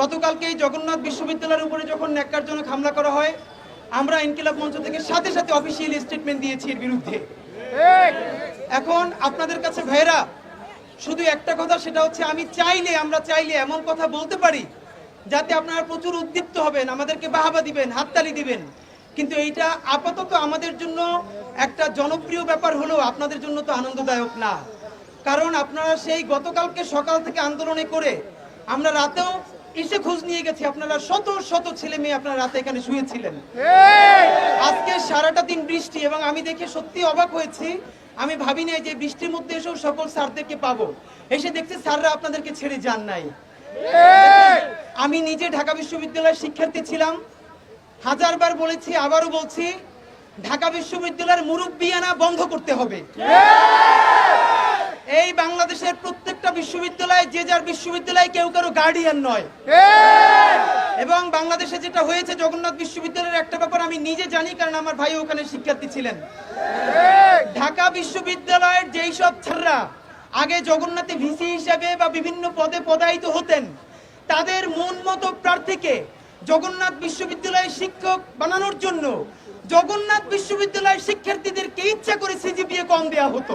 গতকালকে এই জগন্নাথ বিশ্ববিদ্যালয়ের উপরে যখন ন্যাক্কারজনক হামলা করা হয়, আমরা ইনকিলাব মঞ্চ থেকে সাথে সাথে অফিসিয়াল স্টেটমেন্ট দিয়েছি এর বিরুদ্ধে। এখন আপনাদের কাছে ভাইরা শুধু একটা কথা, সেটা হচ্ছে আমি চাইলে, আমরা চাইলে এমন কথা বলতে পারি যাতে আপনারা প্রচুর উদ্দীপ্ত হবেন, আমাদেরকে বাহাবা দিবেন, হাততালি দিবেন। কিন্তু এইটা আপাতত আমাদের জন্য একটা জনপ্রিয় ব্যাপার হলেও আপনাদের জন্য তো আনন্দদায়ক না। কারণ আপনারা সেই গতকালকে সকাল থেকে আন্দোলনে করে আমরা রাতেও এসে খোঁজ নিয়ে গেছি আপনারা শত শত ছেলে মেয়ে আপনারা রাতে এখানে শুয়েছিলেন। আজকে সারাটা দিন বৃষ্টি এবং আমি দেখে সত্যি অবাক হয়েছি। আমি ভাবি নাই যে বৃষ্টির মধ্যে এসেও সকল স্যারদেরকে পাবো। এসে দেখছি স্যাররা আপনাদেরকে ছেড়ে যান নাই। আমি নিজে ঢাকা বিশ্ববিদ্যালয়ের শিক্ষার্থী ছিলাম। হাজারবার বলেছি আবারও বলছি ঢাকা বিশ্ববিদ্যালয়ের মুরব্বিয়ানা বন্ধ করতে হবে। এই বাংলাদেশের প্রত্যেকটা বিশ্ববিদ্যালয়ে যে যার বিশ্ববিদ্যালয়ে কেউ কারও গার্ডিয়ান নয়। এবং বাংলাদেশে যেটা হয়েছে জগন্নাথ বিশ্ববিদ্যালয়ের একটা ব্যাপার আমি নিজে জানি কারণ আমার ভাই ওখানে শিক্ষার্থী ছিলেন। ঢাকা বিশ্ববিদ্যালয়ের যেই সব ছাত্ররা আগে জগন্নাথে ভিসি হিসাবে বা বিভিন্ন পদে পদায়িত হতেন তাদের মন মতো প্রার্থীকে জগন্নাথ বিশ্ববিদ্যালয়ের শিক্ষক বানানোর জন্য জগন্নাথ বিশ্ববিদ্যালয়ের শিক্ষার্থীদেরকে ইচ্ছা করে সিজিপিএ কম দেওয়া হতো।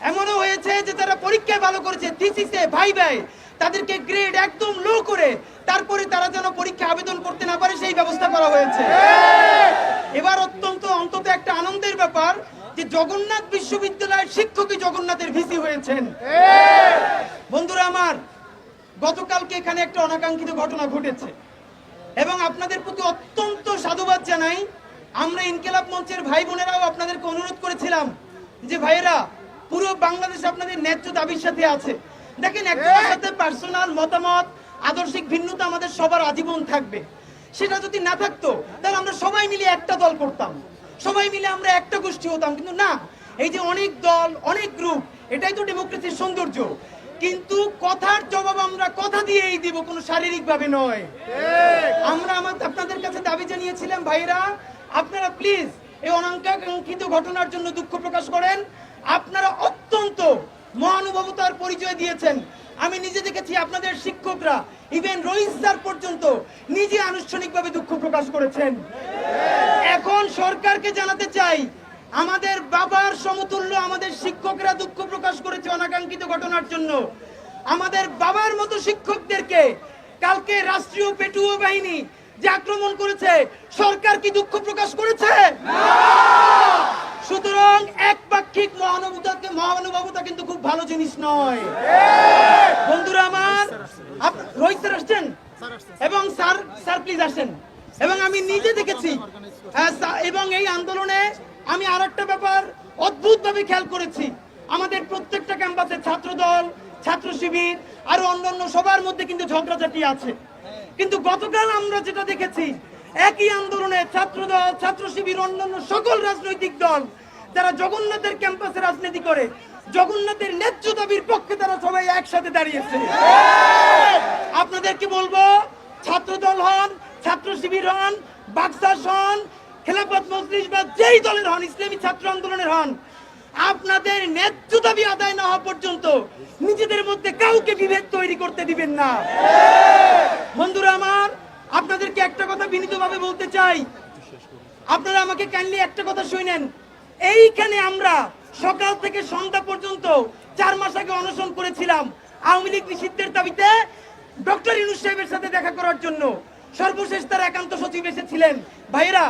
এমনও হয়েছে যে তারা পরীক্ষায় ভালো করেছে থিসিসে ভাই ভাই তাদেরকে গ্রেড একদম লো করে তারপরে তারা যেন পরীক্ষা আবেদন করতে না পারে, সেই ব্যবস্থা করা হয়েছে। এবার অত্যন্ত, অন্তত একটা আনন্দের ব্যাপার যে জগন্নাথ বিশ্ববিদ্যালয়ের শিক্ষকই জগন্নাথের ভিসি হয়েছেন। বন্ধুরা আমার, গতকালকে এখানে একটা অনাকাঙ্ক্ষিত ঘটনা ঘটেছে। এবং আপনাদের প্রতি অত্যন্ত সাধুবাদ জানাই। আমরা ইনকেলাব মঞ্চের ভাই বোনেরাও আপনাদেরকে অনুরোধ করেছিলাম যে, ভাইয়েরা পুরো বাংলাদেশ আপনাদের ন্যায্য দাবির সাথে আছে। দেখেন একজনের সাথে পার্সোনাল মতামত আদর্শিক ভিন্নতা আমাদের সবার আজীবন থাকবে। সেটা যদি না থাকতো তাহলে আমরা সবাই মিলে একটা দল করতাম। সবাই মিলে আমরা একটা গোষ্ঠী হতাম। কিন্তু না এই যে অনেক দল অনেক গ্রুপ এটাই তো ডেমোক্রেসির সৌন্দর্য। কিন্তু কথার জবাব আমরা কথা দিয়েই দিব কোনো শারীরিক ভাবে নয় আমরা আমাদের আপনাদের কাছে দাবি জানিয়েছিলাম ভাইরা আপনারা প্লিজ এই অনাকাঙ্ক্ষিত ঘটনার জন্য দুঃখ প্রকাশ করেন। আপনারা অত্যন্ত মহানুভবতার পরিচয় দিয়েছেন। আমি নিজে দেখেছি আপনাদের শিক্ষকরা ইভেন রোহিত স্যার পর্যন্ত নিজে আনুষ্ঠানিকভাবে দুঃখ প্রকাশ করেছেন। এখন সরকারকে জানাতে চাই, আমাদের বাবার সমতুল্য আমাদের শিক্ষকরা দুঃখ প্রকাশ করেছে অনাকাঙ্ক্ষিত ঘটনার জন্য। আমাদের বাবার মতো শিক্ষকদেরকে কালকে রাষ্ট্রীয় পেটুও বাহিনী যে আক্রমণ করেছে, সরকার কি দুঃখ প্রকাশ করেছে? সুতরাং একপাক্ষিক মহানুভবতাকে মহানুভবতা কিন্তু খুব ভালো জিনিস নয়। বন্ধুরা আমার রোহিত স্যার আসছেন? এবং স্যার স্যার প্লিজ আসেন। এবং আমি নিজে দেখেছি হ্যাঁ, এবং এই আন্দোলনে আমি আর একটা ব্যাপার অদ্ভুত ভাবে খেয়াল করেছি। আমাদের প্রত্যেকটা ক্যাম্পাসে ছাত্র দল ছাত্র শিবির আর অন্যান্য সবার মধ্যে কিন্তু ঝগড়াঝাটি আছে। কিন্তু গতকাল আমরা যেটা দেখেছি একই আন্দোলনে ছাত্র দল ছাত্র শিবির, অন্যান্য সকল রাজনৈতিক দল যারা জগন্নাথের ক্যাম্পাসে রাজনীতি করে, জগন্নাথের ন্যায্য দাবির পক্ষে তারা সবাই একসাথে দাঁড়িয়েছে। আপনাদেরকে বলব ছাত্র দল হন, ছাত্র শিবির হন বাক্সাস হন, খেলাফত মজলিস বা যেই দলের হন, ইসলামী ছাত্র আন্দোলনের হন, আপনাদের ন্যায্য দাবি আদায় না হওয়া পর্যন্ত নিজেদের মধ্যে কাউকে বিভেদ তৈরি করতে দিবেন না। বন্ধুরা আমার আপনাদেরকে একটা কথা বিনীতভাবে বলতে চাই। আপনারা আমাকে কাইন্ডলি একটা কথা শুনেন এইখানে আমরা সকাল থেকে সন্ধ্যা পর্যন্ত চার মাস আগে অনশন করেছিলাম আওয়ামী লীগ নিষিদ্ধের দাবিতে ডক্টর ইনুস সাহেবের সাথে দেখা করার জন্য। সর্বশেষ তার একান্ত সচিব এসেছিলেন। ভাইরা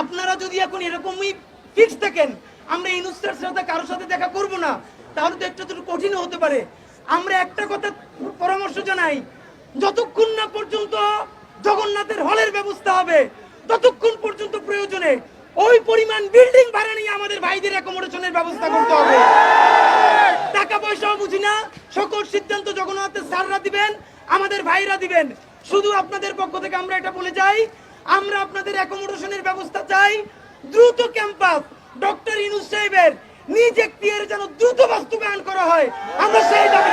আপনারা যদি এখন এরকমই ফিক্স থাকেন, আমরা ইনুসের সাথে কারোর সাথে দেখা করব না। তাহলে তো একটু কঠিন হতে পারে। আমরা একটা কথা পরামর্শ জানাই। যতক্ষণ না পর্যন্ত জগন্নাথের হলের ব্যবস্থা হবে। ততক্ষণ পর্যন্ত প্রয়োজনে ওই পরিমাণ বিল্ডিং ভাড়া নিয়ে আমাদের ভাইদের অ্যাকোমোডেশনের ব্যবস্থা করতে হবে। টাকা পয়সাও বুঝি না। সকল সিদ্ধান্ত জগন্নাথের স্যাররা দিবেন, আমাদের ভাইরা দিবেন। শুধু আপনাদের পক্ষ থেকে আমরা এটা বলে যাই, আমরা আপনাদের অ্যাকোমোডেশনের ব্যবস্থা চাই। দ্রুত ক্যাম্পাস, ডক্টর ইনুস সাহেবের নিজ এখতিয়ারে যেন দ্রুত বাস্তবায়ন করা হয়। আমরা সেই দাবি